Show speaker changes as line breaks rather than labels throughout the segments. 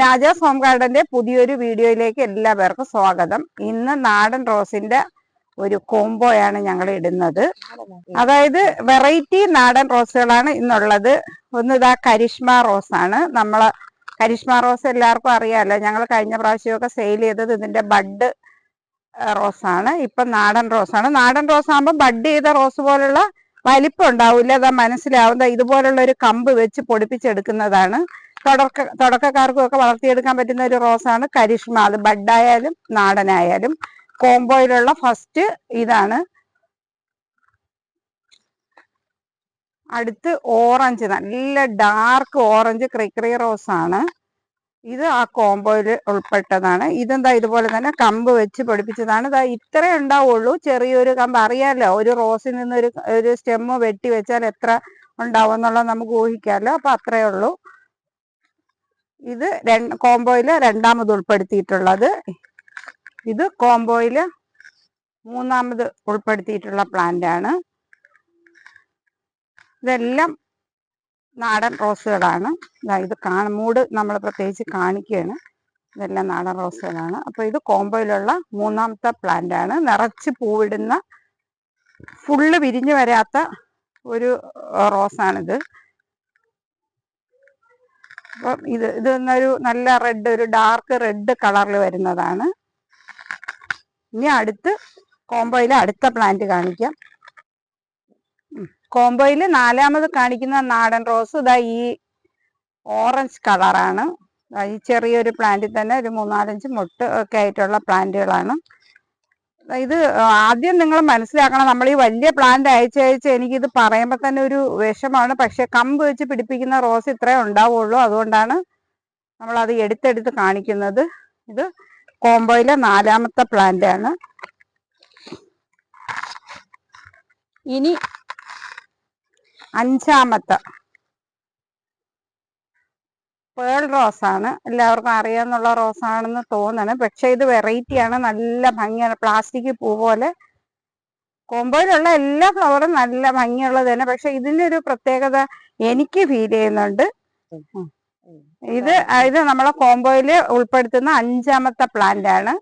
Naja home ഗാർഡന്റെ പുതിയൊരു വീഡിയോയിലേക്ക് എല്ലാവർക്കും സ്വാഗതം ഇന്ന് നാടൻ റോസിന്റെ ഒരു കോംബോയാണ് ഞങ്ങൾ ഇടുന്നത് അതായത് വെറൈറ്റി നാടൻ റോസുകളാണ് ഇന്നുള്ളത് ഒന്ന് ഇതാ കരിഷ്മ ആണ് നമ്മൾ കരിഷ്മ റോസ് എല്ലാവർക്കും അറിയാമല്ലോ ഞങ്ങൾ കഴിഞ്ഞ പ്രാവശ്യമൊക്കെ സെയിൽ ചെയ്തത് ഇതിന്റെ ബഡ് റോസാണ് ഇപ്പൊ നാടൻ റോസാണ് നാടൻ റോസ് ആകുമ്പോൾ ബഡ് ചെയ്ത റോസ് പോലുള്ള വലിപ്പം ഉണ്ടാവില്ല അതാ മനസ്സിലാവുന്ന ഇതുപോലുള്ള ഒരു കമ്പ് വെച്ച് പൊടിപ്പിച്ചെടുക്കുന്നതാണ് തുടക്ക തുടക്കക്കാർക്കും ഒക്കെ വളർത്തിയെടുക്കാൻ പറ്റുന്ന ഒരു റോസാണ് കരിഷ്മ അത് ബഡായാലും നാടനായാലും കോംബോയിലുള്ള ഫസ്റ്റ് ഇതാണ് അടുത്ത് ഓറഞ്ച് നല്ല ഡാർക്ക് ഓറഞ്ച് ക്രിക്രി റോസ് ആണ് ഇത് ആ കോംബോയിൽ ഉൾപ്പെട്ടതാണ് ഇതെന്താ ഇതുപോലെ തന്നെ കമ്പ് വെച്ച് പൊടിപ്പിച്ചതാണ് ഇതാ ഇത്രേ ഉണ്ടാവുള്ളൂ ചെറിയൊരു കമ്പ് അറിയാലോ ഒരു റോസിൽ നിന്ന് ഒരു സ്റ്റെമ്മ് വെട്ടി വെച്ചാൽ എത്ര ഉണ്ടാവും എന്നുള്ളത് നമുക്ക് ഊഹിക്കാമല്ലോ അപ്പൊ അത്രേ ഉള്ളൂ ഇത് കോംബോയിൽ രണ്ടാമത് ഉൾപ്പെടുത്തിയിട്ടുള്ളത് ഇത് കോംബോയിൽ മൂന്നാമത് ഉൾപ്പെടുത്തിയിട്ടുള്ള പ്ലാന്റ് ആണ് ഇതെല്ലാം നാടൻ റോസുകളാണ് ഇത് കാണ മൂട് നമ്മൾ പ്രത്യേകിച്ച് കാണിക്കുകയാണ് ഇതെല്ലാം നാടൻ റോസുകളാണ് അപ്പോൾ ഇത് കോംബോയിലുള്ള മൂന്നാമത്തെ പ്ലാന്റ് ആണ് നിറച്ച് പൂവിടുന്ന ഫുള്ള് വിരിഞ്ഞു വരാത്ത ഒരു റോസാണിത് അപ്പം ഇത് ഒരു നല്ല റെഡ് ഒരു ഡാർക്ക് റെഡ് കളറിൽ വരുന്നതാണ് ഇനി അടുത്ത് കോംബോയിൽ അടുത്ത പ്ലാന്റ് കാണിക്കാം കോംബോയിൽ നാലാമത് കാണിക്കുന്ന നാടൻ റോസ് ഇതാ ഈ ഓറഞ്ച് കളറാണ് ഈ ചെറിയൊരു പ്ലാന്റിൽ തന്നെ ഒരു മൂന്നാലഞ്ച് മുട്ട് ഒക്കെ ആയിട്ടുള്ള പ്ലാന്റുകളാണ് ഇത് ആദ്യം നിങ്ങൾ മനസ്സിലാക്കണം നമ്മൾ ഈ വലിയ പ്ലാന്റ് അയച്ചയച്ച് എനിക്കിത് പറയുമ്പോൾ തന്നെ ഒരു വിഷമാണ് പക്ഷെ കമ്പ് വെച്ച് പിടിപ്പിക്കുന്ന റോസ് ഇത്രേ ഉണ്ടാവുള്ളൂ അതുകൊണ്ടാണ് നമ്മളത് എടുത്തെടുത്ത് കാണിക്കുന്നത് ഇത് കോംബോയിലെ നാലാമത്തെ പ്ലാന്റ് ആണ് ഇനി അഞ്ചാമത്തെ പേൾ റോസാണ് എല്ലാവർക്കും അറിയാമെന്നുള്ള റോസാണെന്ന് തോന്നണം പക്ഷെ ഇത് വെറൈറ്റിയാണ് നല്ല ഭംഗിയാണ് പ്ലാസ്റ്റിക് പൂ പോലെ കോമ്പോയിലുള്ള എല്ലാ ഫ്ലവറും നല്ല ഭംഗിയുള്ളത് തന്നെ പക്ഷെ ഇതിന്റെ ഒരു പ്രത്യേകത എനിക്ക് ഫീൽ ചെയ്യുന്നുണ്ട് ഇത് ഇത് നമ്മളെ കോമ്പോയില് ഉൾപ്പെടുത്തുന്ന അഞ്ചാമത്തെ പ്ലാന്റ് ആണ്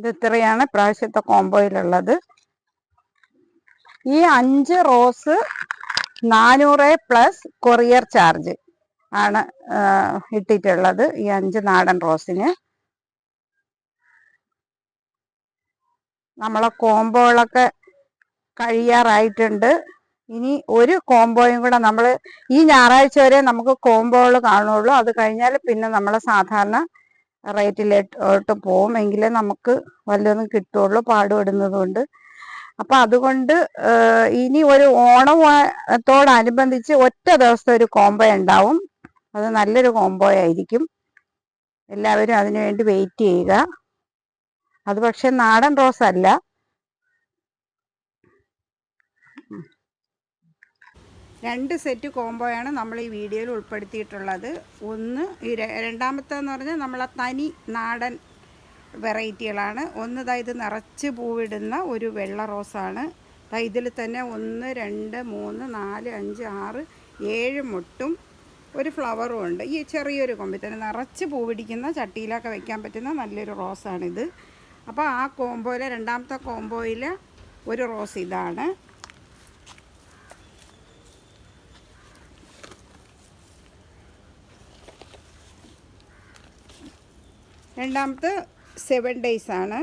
ഇത് ഇത്രയാണ് പ്രാവശ്യത്തെ കോമ്പോയിലുള്ളത് ഈ അഞ്ച് റോസ് നാനൂറ് പ്ലസ് കൊറിയർ ചാർജ് ആണ് ഇട്ടിട്ടുള്ളത് ഈ അഞ്ച് നാടൻ റോസിന് നമ്മളെ കോമ്പോകളൊക്കെ കഴിയാറായിട്ടുണ്ട് ഇനി ഒരു കോംബോയും കൂടെ നമ്മൾ ഈ ഞായറാഴ്ച വരെ നമുക്ക് കോമ്പോകൾ കാണുള്ളൂ അത് കഴിഞ്ഞാൽ പിന്നെ നമ്മളെ സാധാരണ റേറ്റിലോട്ട് പോകും എങ്കിലേ നമുക്ക് വല്ലതും കിട്ടുള്ളൂ പാടുപെടുന്നതുകൊണ്ട് അപ്പം അതുകൊണ്ട് ഇനി ഒരു ഓണത്തോടനുബന്ധിച്ച് ഒറ്റ ദിവസത്തെ ഒരു കോംബോ ഉണ്ടാവും അത് നല്ലൊരു കോംബോ ആയിരിക്കും എല്ലാവരും അതിനുവേണ്ടി വെയിറ്റ് ചെയ്യുക അത് പക്ഷെ നാടൻ റോസ് അല്ല രണ്ട് സെറ്റ് കോംബോയാണ് നമ്മൾ ഈ വീഡിയോയിൽ ഉൾപ്പെടുത്തിയിട്ടുള്ളത് ഒന്ന് ഈ രണ്ടാമത്തേന്ന് പറഞ്ഞാൽ നമ്മൾ ആ തനി നാടൻ വെറൈറ്റികളാണ് ഒന്ന് ദാ ഇത് നിറച്ച് പൂവിടുന്ന ഒരു വെള്ള റോസാണ് ദാ ഇതിൽ തന്നെ ഒന്ന് രണ്ട് മൂന്ന് നാല് അഞ്ച് ആറ് ഏഴ് മുട്ടും ഒരു ഫ്ലവറും ഉണ്ട് ഈ ചെറിയൊരു കൊമ്പിൽ തന്നെ നിറച്ച് പൂ പിടിക്കുന്ന ചട്ടിയിലൊക്കെ വെക്കാൻ പറ്റുന്ന നല്ലൊരു റോസാണിത് അപ്പോൾ ആ കോംബോയിലെ രണ്ടാമത്തെ കോംബോയിൽ ഒരു റോസ് ഇതാണ് രണ്ടാമത്തെ സെവൻ ഡേയ്സ് ആണ്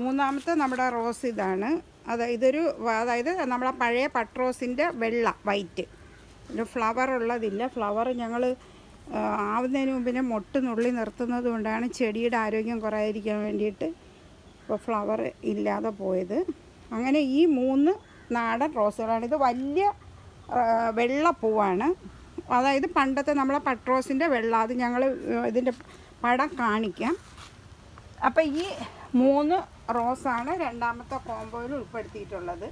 മൂന്നാമത്തെ നമ്മുടെ റോസ് ഇതാണ് അത് ഇതൊരു അതായത് നമ്മുടെ പഴയ പട്രോസിൻ്റെ വെള്ള വൈറ്റ് ഒരു ഫ്ലവർ ഉള്ളതില്ല ഫ്ലവർ ഞങ്ങൾ ആവുന്നതിന് മുമ്പിനെ മൊട്ട് നുള്ളി നിർത്തുന്നത് കൊണ്ടാണ് ചെടിയുടെ ആരോഗ്യം കുറയാതിരിക്കാൻ വേണ്ടിയിട്ട് ഇപ്പോൾ ഫ്ലവർ ഇല്ലാതെ പോയത് അങ്ങനെ ഈ മൂന്ന് നാടൻ റോസുകളാണ് ഇത് വലിയ വെള്ള പൂവാണ് അതായത് പണ്ടത്തെ നമ്മളെ പട്രോസിൻ്റെ വെള്ള അത് ഞങ്ങൾ ഇതിൻ്റെ പടം കാണിക്കാം അപ്പോൾ ഈ മൂന്ന് റോസാണ് രണ്ടാമത്തെ കോംബോയിൽ ഉൾപ്പെടുത്തിയിട്ടുള്ളത്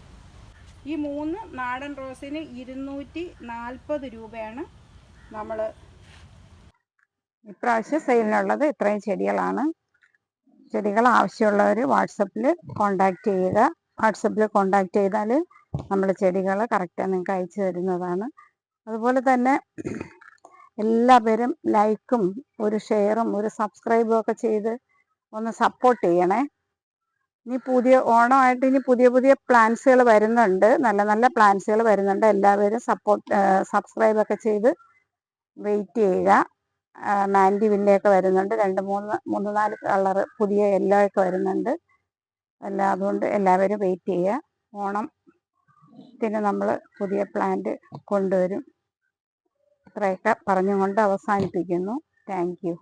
ഈ മൂന്ന് നാടൻ റോസിന് ഇരുന്നൂറ്റി നാൽപ്പത് രൂപയാണ് നമ്മൾ ഇപ്രാവശ്യം സെയിലിനുള്ളത് ഇത്രയും ചെടികളാണ് ചെടികൾ ആവശ്യമുള്ളവർ വാട്സപ്പിൽ കോണ്ടാക്ട് ചെയ്യുക വാട്സപ്പിൽ കോണ്ടാക്റ്റ് ചെയ്താൽ നമ്മൾ ചെടികൾ കറക്റ്റായി നിങ്ങൾക്ക് അയച്ചു തരുന്നതാണ് അതുപോലെ തന്നെ എല്ലാവരും ലൈക്കും ഒരു ഷെയറും ഒരു സബ്സ്ക്രൈബും ഒക്കെ ചെയ്ത് ഒന്ന് സപ്പോർട്ട് ചെയ്യണേ ഇനി പുതിയ ഓണമായിട്ട് ഇനി പുതിയ പുതിയ പ്ലാൻസുകൾ വരുന്നുണ്ട് നല്ല നല്ല പ്ലാൻസുകൾ വരുന്നുണ്ട് എല്ലാവരും സപ്പോർട്ട് സബ്സ്ക്രൈബ് ഒക്കെ ചെയ്ത് വെയിറ്റ് ചെയ്യുക മാൻഡി വില്ലയൊക്കെ വരുന്നുണ്ട് രണ്ട് മൂന്ന് മൂന്ന് നാല് കളർ പുതിയ എല്ലോ ഒക്കെ വരുന്നുണ്ട് എല്ലാം അതുകൊണ്ട് എല്ലാവരും വെയിറ്റ് ചെയ്യുക ഓണത്തിന് നമ്മൾ പുതിയ പ്ലാന്റ് കൊണ്ടുവരും ഇത്രയൊക്കെ പറഞ്ഞുകൊണ്ട് അവസാനിപ്പിക്കുന്നു താങ്ക്